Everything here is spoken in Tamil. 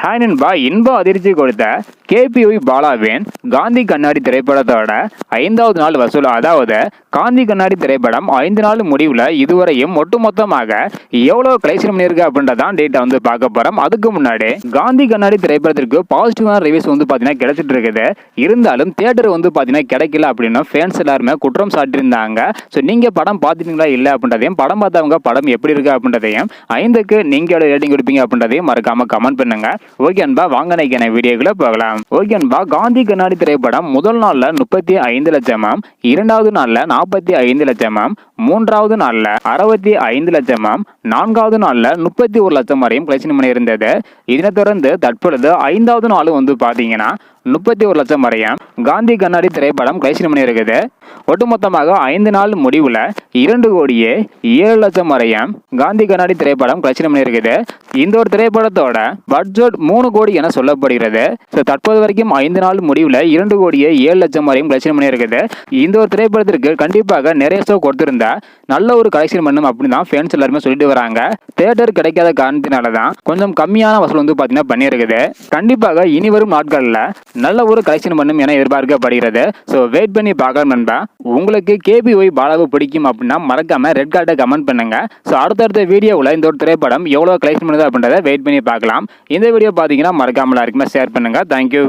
ஹாய் நண்பா இன்ப அதிர்ச்சி கொடுத்த கேபிஒய் பாலாவின் காந்தி கண்ணாடி திரைப்படத்தோட ஐந்தாவது நாள் வசூல் அதாவது காந்தி கண்ணாடி திரைப்படம் ஐந்து நாள் முடிவில் இதுவரையும் ஒட்டுமொத்தமாக எவ்வளோ கலெக்ஷன் பண்ணியிருக்கு அப்படின்றதான் டேட்டா வந்து பார்க்க போகிறோம் அதுக்கு முன்னாடி காந்தி கண்ணாடி திரைப்படத்திற்கு பாசிட்டிவான ரிவ்யூஸ் வந்து பார்த்தீங்கன்னா கிடைச்சிட்டு இருக்குது. இருந்தாலும் தியேட்டர் வந்து பார்த்தீங்கன்னா கிடைக்கல அப்படின்னு ஃபேன்ஸ் எல்லாருமே குற்றம் சாட்டியிருந்தாங்க. ஸோ நீங்கள் படம் பார்த்துட்டீங்களா இல்லை அப்படின்றதையும் படம் பார்த்தவங்க படம் எப்படி இருக்கு அப்படின்றதையும் ஐந்துக்கு நீங்கள் ரேட்டிங் கொடுப்பீங்க அப்படின்றதையும் மறக்காமல் கமெண்ட் பண்ணுங்கள் ஓகே அன்பா வாங்க நினைக்கிற வீடியோக்குள்ள போகலாம். ஓகே அன்பா காந்தி கண்ணாடி திரைப்படம் முதல் நாள்ல முப்பத்தி ஐந்து லட்சமாம் இரண்டாவது நாள்ல நாற்பத்தி ஐந்து லட்சமாம் மூன்றாவது நாள்ல அறுபத்தி ஐந்து லட்சமாம் நான்காவது நாள்ல முப்பத்தி ஒரு லட்சம் வரையும் கலெக்ஷன் பண்ணியிருந்தது இதனை தொடர்ந்து தற்பொழுது ஐந்தாவது நாள் வந்து பாத்தீங்கன்னா முப்பத்தி ஒரு லட்சம் வரையும் காந்தி கண்ணாடி திரைப்படம் கலெக்ஷன் பண்ணியிருக்குது ஒட்டுமொத்தமாக ஐந்து நாள் முடிவில் இரண்டு கோடியே ஏழு லட்சம் வரையும் காந்தி கண்ணாடி திரைப்படம் கலெக்ஷன் பண்ணியிருக்குது இந்த ஒரு திரைப்படத்தோட பட்ஜெட் மூணு கோடி என சொல்லப்படுகிறது. ஸோ தற்போது வரைக்கும் ஐந்து நாள் முடிவில் இரண்டு கோடியே ஏழு லட்சம் வரையும் கலெக்ஷன் பண்ணியிருக்குது. இந்த ஒரு திரைப்படத்திற்கு கண்டிப்பாக நிறைய ஷோ கொடுத்திருந்தா நல்ல ஒரு கலெக்ஷன் பண்ணும் அப்படின்னு தான் ஃபேன்ஸ் எல்லாருமே சொல்லிட்டு வராங்க. தேட்டர் கிடைக்காத காரணத்தினால தான் கொஞ்சம் கம்மியான வசூல் வந்து பார்த்தீங்கன்னா பண்ணியிருக்குது. கண்டிப்பாக இனி வரும் நாட்களில் நல்ல ஒரு கலெக்ஷன் பண்ணும் என எதிர்பார்க்கப்படுகிறது. ஸோ வெயிட் பண்ணி பார்க்கலாம் நண்பா. உங்களுக்கு கேபிஒய் பாலாவு பிடிக்கும் அப்படின்னா மறக்காம ரெட் கார்டை கமெண்ட் பண்ணுங்க. ஸோ அடுத்தடுத்த வீடியோவில் இந்த ஒரு திரைப்படம் எவ்வளோ கலெக்ஷன் பண்ணுது அப்படின்றத வெயிட் பண்ணி பார்க்கலாம். இந்த வீடியோ பார்த்தீங்கன்னா மறக்காம எல்லாருக்குமே ஷேர் பண்ணுங்க. தேங்க்யூ